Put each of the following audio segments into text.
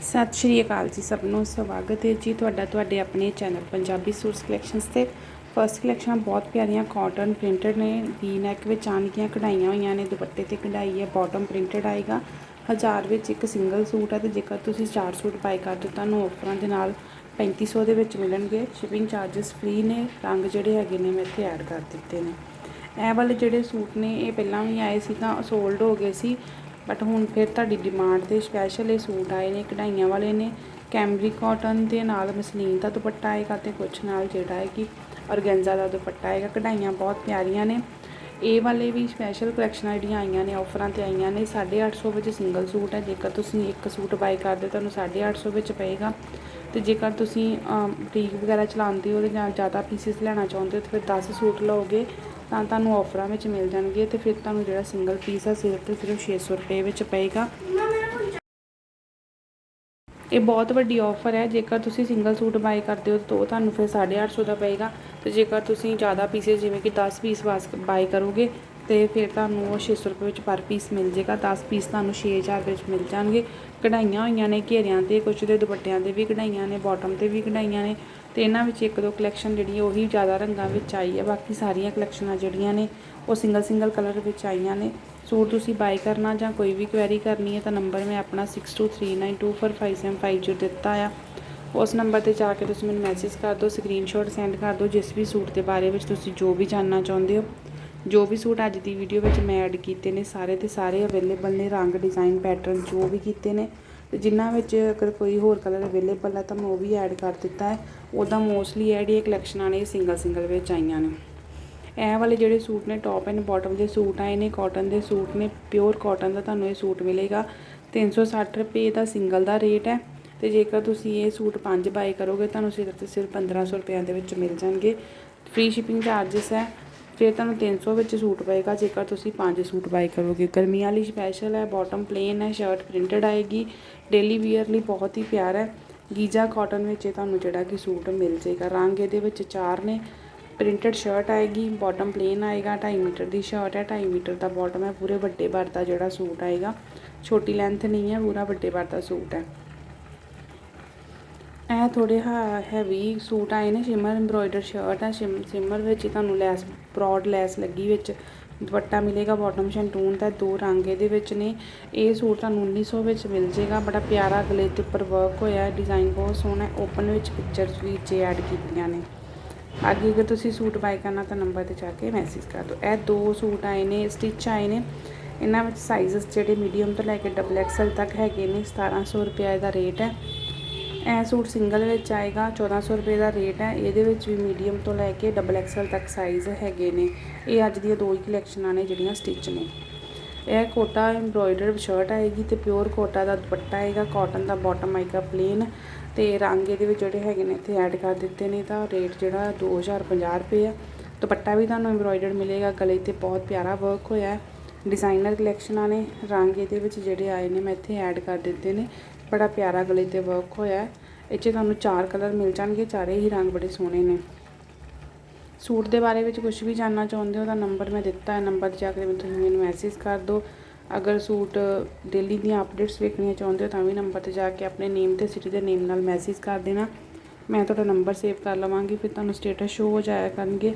ਸਤਿ ਸ਼੍ਰੀ ਅਕਾਲ ਜੀ ਸਭ ਨੂੰ, ਸਵਾਗਤ ਹੈ ਜੀ ਤੁਹਾਡਾ, ਤੁਹਾਡੇ ਆਪਣੇ ਚੈਨਲ ਪੰਜਾਬੀ ਸੂਟਸ ਕਲੈਕਸ਼ਨਸ ਤੇ। ਫਰਸਟ ਕਲੈਕਸ਼ਨਾਂ ਬਹੁਤ ਪਿਆਰੀਆਂ ਕਾਟਨ ਪ੍ਰਿੰਟਡ ਨੇ ਵੀ ਨੈਕ ਵਿੱਚ ਆਣਗੀਆਂ, ਕਢਾਈਆਂ ਹੋਈਆਂ ਨੇ, ਦੁਪੱਟੇ ਤੇ ਕਢਾਈ ਹੈ ਬਾਟਮ ਪ੍ਰਿੰਟਡ ਆਏਗਾ। ਹਜ਼ਾਰ ਵਿੱਚ ਇੱਕ ਸਿੰਗਲ ਸੂਟ ਹੈ ਤੇ ਜੇਕਰ ਤੁਸੀਂ ਚਾਰ ਸੂਟ ਬਾਈ ਕਰਦੇ ਹੋ ਤੁਹਾਨੂੰ ਆਫਰਾਂ ਦੇ ਨਾਲ 3500 ਦੇ ਵਿੱਚ ਮਿਲਣਗੇ। ਸ਼ਿਪਿੰਗ ਚਾਰजेस ਫ੍ਰੀ ਨੇ, ਰੰਗ ਜਿਹੜੇ ਹੈਗੇ ਨੇ ਮੈਂ ਇੱਥੇ ਐਡ ਕਰ ਦਿੱਤੇ ਨੇ। ਇਹ ਵਾਲੇ ਜਿਹੜੇ ਸੂਟ ਨੇ, ਇਹ ਪਹਿਲਾਂ ਵੀ ਆਏ ਸੀ ਤਾਂ ਸੋਲਡ ਹੋ ਗਏ ਸੀ। ਬਟ ਹੁਣ ਫਿਰ ਤੁਹਾਡੀ ਡਿਮਾਂਡ ਤੇ ਸਪੈਸ਼ਲ ਇਹ ਸੂਟ ਆਏ ਨੇ, ਕਢਾਈਆਂ ਵਾਲੇ ਨੇ ਕੈਮਰੀ ਕਾਟਨ ਦੇ ਨਾਲ ਮਸਲੀਨ ਦਾ ਦੁਪੱਟਾ ਆਏਗਾ ਤੇ ਕੁਛ ਨਾਲ ਜਿਹੜਾ ਹੈ ਕਿ ਔਰਗੈਂਜ਼ਾ ਦਾ ਦੁਪੱਟਾ ਆਏਗਾ। ਕਢਾਈਆਂ ਬਹੁਤ ਪਿਆਰੀਆਂ ਨੇ। ਇਹ ਵਾਲੇ ਵੀ ਸਪੈਸ਼ਲ ਕਲੈਕਸ਼ਨਾਂ ਜਿਹੜੀਆਂ ਆਈਆਂ ਨੇ ਆਫਰਾਂ ਤੇ ਆਈਆਂ ਨੇ। 850 ਵਿੱਚ ਸਿੰਗਲ ਸੂਟ ਹੈ। ਜੇਕਰ ਤੁਸੀਂ ਇੱਕ ਸੂਟ ਬਾਈ ਕਰਦੇ ਹੋ, ਤੁਹਾਨੂੰ 850 ਵਿੱਚ ਪਏਗਾ। ਤੇ ਜੇਕਰ ਤੁਸੀਂ ਬੁਟੀਕ ਵਗੈਰਾ ਚਲਾਉਂਦੇ ਹੋ ਤੇ ਜਾਂ ਜ਼ਿਆਦਾ ਪੀਸਿਸ ਲੈਣਾ ਚਾਹੁੰਦੇ ਹੋ ਤਾਂ ਫਿਰ 10 ਸੂਟ ਲਓਗੇ, ਤਾਂ ਤੁਹਾਨੂੰ ਆਫਰਾਂ ਵਿੱਚ ਮਿਲ ਜਾਣਗੇ ਤੇ ਫਿਰ ਤੁਹਾਨੂੰ ਜਿਹੜਾ ਸਿੰਗਲ ਪੀਸ ਆ ਸਿਰਫ ਤੇ ਸਿਰਫ 600 ਰੁਪਏ ਵਿੱਚ ਪਏਗਾ। ਇਹ ਬਹੁਤ ਵੱਡੀ ਆਫਰ ਹੈ, ਜੇਕਰ ਤੁਸੀਂ ਸਿੰਗਲ ਸੂਟ ਬਾਈ ਕਰਦੇ ਹੋ ਤਾਂ ਉਹ ਤੁਹਾਨੂੰ ਫਿਰ 850 ਦਾ ਪਏਗਾ ਤੇ ਜੇਕਰ ਤੁਸੀਂ ਜ਼ਿਆਦਾ ਪੀਸਿਸ ਜਿਵੇਂ ਕਿ 10 ਪੀਸ ਵਾਸ ਬਾਈ ਕਰੋਗੇ ਤੇ ਫਿਰ ਤੁਹਾਨੂੰ ਉਹ 600 ਰੁਪਏ ਵਿੱਚ ਪਰ ਪੀਸ ਮਿਲ ਜੇਗਾ 10 ਪੀਸ ਤੁਹਾਨੂੰ 6000 ਵਿੱਚ ਮਿਲ ਜਾਣਗੇ। ਕਢਾਈਆਂ ਹੋਈਆਂ ਨੇ ਘੇਰਿਆਂ ਤੇ ਕੁਝ ਦੇ ਦੁਪੱਟਿਆਂ ਤੇ ਵੀ ਕਢਾਈਆਂ ਨੇ ਬਾਟਮ ਤੇ ਵੀ ਕਢਾਈਆਂ ਨੇ ਤੇ ਇਹਨਾਂ ਵਿੱਚ ਇੱਕ ਦੋ ਕਲੈਕਸ਼ਨ ਜਿਹੜੀ ਉਹੀ ਜ਼ਿਆਦਾ ਰੰਗਾਂ ਵਿੱਚ ਆਈ ਹੈ ਬਾਕੀ ਸਾਰੀਆਂ ਕਲੈਕਸ਼ਨਾਂ ਜਿਹੜੀਆਂ ਨੇ ਉਹ ਸਿੰਗਲ ਸਿੰਗਲ ਕਲਰ ਵਿੱਚ ਆਈਆਂ ਨੇ। ਸੂਟ ਤੁਸੀਂ ਬਾਈ ਕਰਨਾ ਜਾਂ ਕੋਈ ਵੀ ਕੁਐਰੀ ਕਰਨੀ ਹੈ ਤਾਂ ਨੰਬਰ ਮੈਂ ਆਪਣਾ 6239245750 ਦਿੱਤਾ ਆ, ਉਸ ਨੰਬਰ ਤੇ ਜਾ ਕੇ ਤੁਸੀਂ ਮੈਨੂੰ ਮੈਸੇਜ ਕਰ ਦਿਓ ਸਕਰੀਨਸ਼ਾਟ ਸੈਂਡ ਕਰ ਦਿਓ, ਜਿਸ ਵੀ ਸੂਟ ਦੇ ਬਾਰੇ ਵਿੱਚ ਤੁਸੀਂ ਜੋ ਵੀ ਜਾਣਨਾ ਚਾਹੁੰਦੇ ਹੋ। ਜੋ ਵੀ ਸੂਟ ਅੱਜ ਦੀ ਵੀਡੀਓ ਵਿੱਚ ਮੈਂ ਐਡ ਕੀਤੇ ਨੇ, ਸਾਰੇ ਦੇ ਸਾਰੇ ਅਵੇਲੇਬਲ ਨੇ, ਰੰਗ ਡਿਜ਼ਾਈਨ ਪੈਟਰਨ ਜੋ ਵੀ ਕੀਤੇ ਨੇ। ਤੇ ਜਿਨ੍ਹਾਂ ਵਿੱਚ ਅਗਰ ਕੋਈ ਹੋਰ ਕਲਰ ਅਵੇਲੇਬਲ ਹੈ ਤਾਂ ਮੈਂ ਉਹ ਵੀ ਐਡ ਕਰ ਦਿੱਤਾ ਹੈ। ਉਹਦਾ ਮੋਸਟਲੀ ਐਡ ਇਹ ਕਲੈਕਸ਼ਨਾਂ ਨੇ ਸਿੰਗਲ ਸਿੰਗਲ ਵਿੱਚ ਆਈਆਂ ਨੇ। ਇਹ ਵਾਲੇ ਜਿਹੜੇ ਸੂਟ ਨੇ ਟੌਪ ਐਂਡ ਬਾਟਮ ਦੇ ਸੂਟ ਆਏ ਨੇ ਕਾਟਨ ਦੇ ਸੂਟ ਨੇ ਪਿਓਰ ਕਾਟਨ ਦਾ ਤੁਹਾਨੂੰ ਇਹ ਸੂਟ ਮਿਲੇਗਾ। 360 ਰੁਪਏ ਦਾ ਸਿੰਗਲ ਦਾ ਰੇਟ ਹੈ। ਤੇ ਜੇਕਰ ਤੁਸੀਂ ਇਹ ਸੂਟ ਪੰਜ ਬਾਏ ਕਰੋਗੇ, ਤੁਹਾਨੂੰ ਸਿਰਫ ਤੇ ਸਿਰਫ 1500 ਰੁਪਏ ਦੇ ਵਿੱਚ ਮਿਲ ਜਾਣਗੇ। ਫ੍ਰੀ ਸ਼ਿਪਿੰਗ ਚਾਰजेस ਹੈ। ਫਿਰ ਤੁਹਾਨੂੰ 300 ਵਿੱਚ ਸੂਟ ਪਏਗਾ, ਜੇਕਰ ਤੁਸੀਂ ਪੰਜ ਸੂਟ ਬਾਈ ਕਰੋਗੇ। ਗਰਮੀਆਂ ਲਈ ਸਪੈਸ਼ਲ ਹੈ ਬਾਟਮ ਪਲੇਨ ਹੈ ਸ਼ਰਟ ਪ੍ਰਿੰਟਡ ਆਏਗੀ। ਡੇਲੀ ਵੀਅਰ ਲਈ ਬਹੁਤ ਹੀ ਪਿਆਰਾ ਹੈ। ਗੀਜਾ ਕਾਟਨ ਵਿੱਚ ਇਹ ਤੁਹਾਨੂੰ ਜਿਹੜਾ ਕਿ ਸੂਟ ਮਿਲ ਜਾਏਗਾ। ਰੰਗ ਇਹਦੇ ਵਿੱਚ ਚਾਰ ਨੇ। ਪ੍ਰਿੰਟਡ ਸ਼ਰਟ ਆਏਗੀ ਬਾਟਮ ਪਲੇਨ ਆਏਗਾ। 2.5 ਮੀਟਰ ਦੀ ਸ਼ਰਟ ਹੈ 2.5 ਮੀਟਰ ਦਾ ਬਾਟਮ ਹੈ। ਪੂਰੇ ਵੱਡੇ ਭਰ ਦਾ ਜਿਹੜਾ ਸੂਟ ਆਏਗਾ। ਛੋਟੀ ਲੈਂਥ ਨਹੀਂ ਹੈ, ਪੂਰਾ ਵੱਡੇ ਭਰ ਦਾ ਸੂਟ ਹੈ। ਇਹ ਥੋੜੇ ਹੈਵੀ ਸੂਟ ਆਏ ਨੇ ਸ਼ਿਮਰ ਐਮਬ੍ਰੋਇਡਰ ਸ਼ਰਟ ਹੈ ਸ਼ਿਮਰ ਵਿੱਚ ਤੁਹਾਨੂੰ ਲੈਸ ਬ੍ਰੌਡ ਲੈਸ ਲੱਗੀ ਵਿੱਚ। ਦੁਪੱਟਾ ਮਿਲੇਗਾ ਬਾਟਮ ਸ਼ੈਂਟੂਨ ਦਾ, ਦੋ ਰੰਗ ਇਹਦੇ ਵਿੱਚ ਨੇ। ਇਹ ਸੂਟ ਤੁਹਾਨੂੰ 1900 ਵਿੱਚ ਮਿਲ ਜੇਗਾ। ਬੜਾ ਪਿਆਰਾ ਗਲੇ ਦੇ ਉੱਪਰ ਵਰਕ ਹੋਇਆ ਹੈ ਡਿਜ਼ਾਈਨ ਬਹੁਤ ਸੋਹਣਾ ਹੈ ਓਪਨ ਵਿੱਚ ਪਿਕਚਰਸ ਵੀ ਜੇ ਐਡ ਕੀਤੀਆਂ ਨੇ। ਅੱਗੇ ਅਗਰ ਤੁਸੀਂ ਸੂਟ ਬਾਈ ਕਰਨਾ ਤਾਂ ਨੰਬਰ ਤੇ ਜਾ ਕੇ ਮੈਸੇਜ ਕਰ ਦਿਓ। ਇਹ ਦੋ ਸੂਟ ਆਏ ਨੇ ਸਟਿਚ ਆਏ ਨੇ। ਇਹਨਾਂ ਵਿੱਚ ਸਾਈਜ਼ਸ ਜਿਹੜੇ ਮੀਡੀਅਮ ਤੋਂ ਲੈ ਕੇ ਡਬਲ ਐਕਸਲ ਤੱਕ ਹੈਗੇ ਨੇ 1700 ਰੁਪਏ ਦਾ ਰੇਟ ਹੈ। ਇਹ ਸੂਟ ਸਿੰਗਲ ਵਿੱਚ ਆਏਗਾ 1400 ਰੁਪਏ ਦਾ ਰੇਟ ਹੈ। ਇਹਦੇ ਵਿੱਚ ਵੀ ਮੀਡੀਅਮ ਤੋਂ ਲੈ ਕੇ ਡਬਲ ਐਕਸਲ ਤੱਕ ਸਾਈਜ਼ ਹੈਗੇ ਨੇ। ਇਹ ਅੱਜ ਦੀਆਂ ਦੋ ਹੀ ਕਲੈਕਸ਼ਨਾਂ ਨੇ ਜਿਹੜੀਆਂ ਸਟਿਚ ਨੇ। ਇਹ ਕੋਟਾ ਐਮਬ੍ਰੋਇਡਰ ਸ਼ਰਟ ਆਏਗੀ ਤੇ ਪਿਓਰ ਕੋਟਾ ਦਾ ਦੁਪੱਟਾ ਆਏਗਾ ਕਾਟਨ ਦਾ ਬਾਟਮ ਆਏਗਾ ਪਲੇਨ ਤੇ ਰੰਗ ਇਹਦੇ ਵਿੱਚ ਜਿਹੜੇ ਹੈਗੇ ਨੇ ਇੱਥੇ ਐਡ ਕਰ ਦਿੱਤੇ ਨੇ ਤਾਂ ਰੇਟ ਜਿਹੜਾ 2050 ਰੁਪਏ ਆ। ਦੁਪੱਟਾ ਵੀ ਤੁਹਾਨੂੰ ਐਮਬ੍ਰੋਇਡਰ ਮਿਲੇਗਾ, ਗਲੇ ਤੇ ਬਹੁਤ ਪਿਆਰਾ ਵਰਕ ਹੋਇਆ। ਹੈ ਡਿਜ਼ਾਈਨਰ ਕਲੈਕਸ਼ਨਾਂ ਨੇ ਰੰਗ ਇਹਦੇ ਵਿੱਚ ਜਿਹੜੇ ਆਏ ਨੇ, ਮੈਂ ਇੱਥੇ ਐਡ ਕਰ ਦਿੱਤੇ ਨੇ। ਬੜਾ ਪਿਆਰਾ ਗਲੇ ਤੇ ਵਰਕ ਹੋਇਆ ਇਹ 'ਚ ਤੁਹਾਨੂੰ ਚਾਰ ਕਲਰ ਮਿਲ ਜਾਣਗੇ, ਚਾਰੇ ਹੀ ਰੰਗ ਬੜੇ ਸੋਹਣੇ ਨੇ। ਸੂਟ ਦੇ ਬਾਰੇ ਵਿੱਚ ਕੁਝ ਵੀ ਜਾਣਨਾ ਚਾਹੁੰਦੇ ਹੋ ਤਾਂ ਨੰਬਰ ਮੈਂ ਦਿੱਤਾ ਹੈ। ਨੰਬਰ 'ਤੇ ਜਾ ਕੇ ਤੁਸੀਂ ਮੈਨੂੰ ਮੈਸੇਜ ਕਰ ਦਿਓ। ਅਗਰ ਸੂਟ ਡੇਲੀ ਦੀਆਂ ਅਪਡੇਟਸ ਵੇਖਣੀਆਂ ਚਾਹੁੰਦੇ ਹੋ ਤਾਂ ਵੀ ਨੰਬਰ ਤੇ ਜਾ ਕੇ ਆਪਣੇ ਨੇਮ ਤੇ ਸਿਟੀ ਦੇ ਨੇਮ ਨਾਲ ਮੈਸੇਜ ਕਰ ਦੇਣਾ। ਮੈਂ ਤੁਹਾਡਾ ਨੰਬਰ ਸੇਵ ਕਰ ਲਵਾਂਗੀ, ਫਿਰ ਤੁਹਾਨੂੰ ਸਟੇਟਸ ਸ਼ੋ ਹੋ ਜਾਇਆ ਕਰਨਗੇ।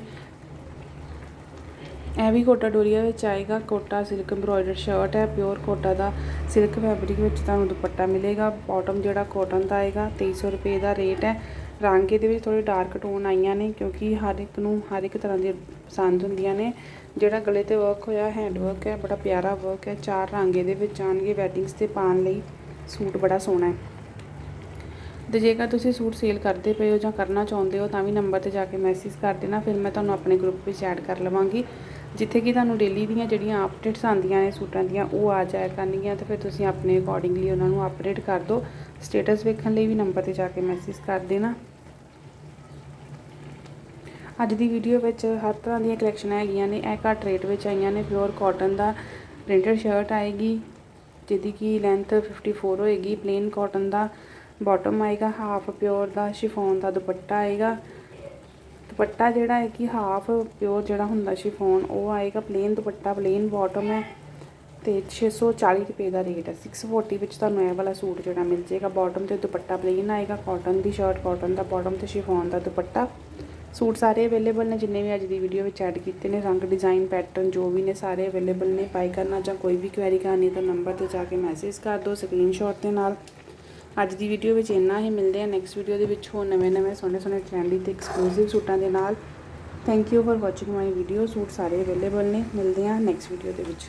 ਇਹ ਵੀ ਕੋਟਾ ਡੋਰੀਆ ਵਿੱਚ ਆਏਗਾ। ਕੋਟਾ ਸਿਲਕ ਐਮਬ੍ਰੋਇਡਰ ਸ਼ਰਟ ਹੈ। ਪਿਓਰ ਕੋਟਾ ਦਾ ਸਿਲਕ ਫੈਬਰਿਕ ਵਿੱਚ ਤੁਹਾਨੂੰ ਦੁਪੱਟਾ ਮਿਲੇਗਾ। ਬਾਟਮ ਜਿਹੜਾ ਕਾਟਨ ਦਾ ਆਏਗਾ 2300 ਰੁਪਏ ਦਾ ਰੇਟ ਹੈ। ਰੰਗ ਇਹਦੇ ਵਿੱਚ ਥੋੜੇ ਡਾਰਕ ਟੋਨ ਆਈਆਂ ਨੇ ਕਿਉਂਕਿ ਹਰ ਇੱਕ ਨੂੰ ਹਰ ਇੱਕ ਤਰ੍ਹਾਂ ਦੀ ਪਸੰਦ ਹੁੰਦੀਆਂ ਨੇ। ਜਿਹੜਾ ਗਲੇ ਤੇ ਵਰਕ ਹੋਇਆ ਹੈਂਡ ਵਰਕ ਹੈ, ਬੜਾ ਪਿਆਰਾ ਵਰਕ ਹੈ। ਚਾਰ ਰੰਗ ਇਹਦੇ ਵਿੱਚ ਆਣਗੇ ਵੈਡਿੰਗਸ ਤੇ ਪਾਉਣ ਲਈ। ਸੂਟ ਬੜਾ ਸੋਹਣਾ ਹੈ। ਤੇ ਜੇਕਰ ਤੁਸੀਂ ਸੂਟ ਸੇਲ ਕਰਦੇ ਪਏ ਹੋ ਜਾਂ ਕਰਨਾ ਚਾਹੁੰਦੇ ਹੋ ਤਾਂ ਵੀ ਨੰਬਰ ਤੇ ਜਾ ਕੇ ਮੈਸੇਜ ਕਰ ਦੇਣਾ, ਫਿਰ ਮੈਂ ਤੁਹਾਨੂੰ ਆਪਣੇ ਗਰੁੱਪ ਵਿੱਚ ਐਡ ਕਰ ਲਵਾਂਗੀ। ਜਿੱਥੇ ਕਿ ਤੁਹਾਨੂੰ ਡੇਲੀ ਦੀਆਂ ਜਿਹੜੀਆਂ ਅਪਡੇਟਸ ਆਉਂਦੀਆਂ ਨੇ ਸੂਟਾਂ ਦੀਆਂ, ਉਹ ਆ ਜਾਇਆ ਕਰਨਗੀਆਂ, ਤੇ ਫਿਰ ਤੁਸੀਂ ਆਪਣੇ ਅਕੋਰਡਿੰਗਲੀ ਉਹਨਾਂ ਨੂੰ ਅਪਡੇਟ ਕਰ ਦਿਓ। ਸਟੇਟਸ ਵੇਖਣ ਲਈ ਵੀ ਨੰਬਰ ਤੇ ਜਾ ਕੇ ਮੈਸੇਜ ਕਰ ਦੇਣਾ। ਅੱਜ ਦੀ ਵੀਡੀਓ ਵਿੱਚ ਹਰ ਤਰ੍ਹਾਂ ਦੀਆਂ ਕਲੈਕਸ਼ਨਾਂ ਹੈਗੀਆਂ ਨੇ। ਇਹ ਘੱਟ ਰੇਟ ਵਿੱਚ ਆਈਆਂ ਨੇ। ਪਿਓਰ ਕਾਟਨ ਦਾ ਪ੍ਰਿੰਟਡ ਸ਼ਰਟ ਆਏਗੀ, ਜਿਹਦੀ ਕਿ ਲੈਂਥ 54 ਹੋਏਗੀ। ਪਲੇਨ ਕਾਟਨ ਦਾ ਬਾਟਮ ਆਏਗਾ। ਹਾਫ ਪਿਓਰ ਦਾ ਸ਼ਿਫੋਨ ਦਾ ਦੁਪੱਟਾ ਆਏਗਾ। ਦੁਪੱਟਾ ਜਿਹੜਾ ਹੈ ਕਿ ਹਾਫ ਪਿਓਰ ਜਿਹੜਾ ਹੁੰਦਾ ਸ਼ਿਫੋਨ ਉਹ ਆਏਗਾ ਪਲੇਨ ਦੁਪੱਟਾ ਪਲੇਨ ਬਾਟਮ ਹੈ ਤੇ 640 ਰੁਪਏ ਦਾ ਰੇਟ ਹੈ। 640 ਵਿੱਚ ਤੁਹਾਨੂੰ ਇਹ ਵਾਲਾ ਸੂਟ ਜਿਹੜਾ ਮਿਲ ਜਾਏਗਾ। ਬਾਟਮ ਤੇ ਦੁਪੱਟਾ ਪਲੇਨ ਆਏਗਾ ਕਾਟਨ ਦੀ ਸ਼ਰਟ ਕਾਟਨ ਦਾ ਬਾਟਮ ਤੇ ਸ਼ਿਫੋਨ ਦਾ ਦੁਪੱਟਾ। ਸੂਟ ਸਾਰੇ ਅਵੇਲੇਬਲ ਨੇ, ਜਿੰਨੇ ਵੀ ਅੱਜ ਦੀ ਵੀਡੀਓ ਵਿੱਚ ਐਡ ਕੀਤੇ ਨੇ, ਰੰਗ ਡਿਜ਼ਾਈਨ ਪੈਟਰਨ ਜੋ ਵੀ ਨੇ ਸਾਰੇ ਅਵੇਲੇਬਲ ਨੇ। ਬਾਈ ਕਰਨਾ ਜਾਂ ਕੋਈ ਵੀ ਕੁਐਰੀ ਕਰਨੀ ਤਾਂ ਨੰਬਰ ਤੇ ਜਾ ਕੇ ਮੈਸੇਜ ਕਰ ਦਿਓ ਸਕਰੀਨਸ਼ਾਟ ਦੇ ਨਾਲ। ਅੱਜ ਦੀ ਵੀਡੀਓ ਵਿੱਚ ਇੰਨਾ ਹੀ। ਮਿਲਦੇ ਆ ਨੈਕਸਟ ਵੀਡੀਓ ਦੇ ਵਿੱਚ ਹੋਰ ਨਵੇਂ ਨਵੇਂ ਸੋਹਣੇ ਸੋਹਣੇ ਟ੍ਰੈਂਡੀ ਤੇ ਐਕਸਕਲੂਸਿਵ ਸੂਟਾਂ ਦੇ ਨਾਲ। Thank you for watching my video suit ਸਾਰੇ ਅਵੇਲੇਬਲ ਨੇ। ਮਿਲਦੇ ਆ ਨੈਕਸਟ ਵੀਡੀਓ ਦੇ ਵਿੱਚ।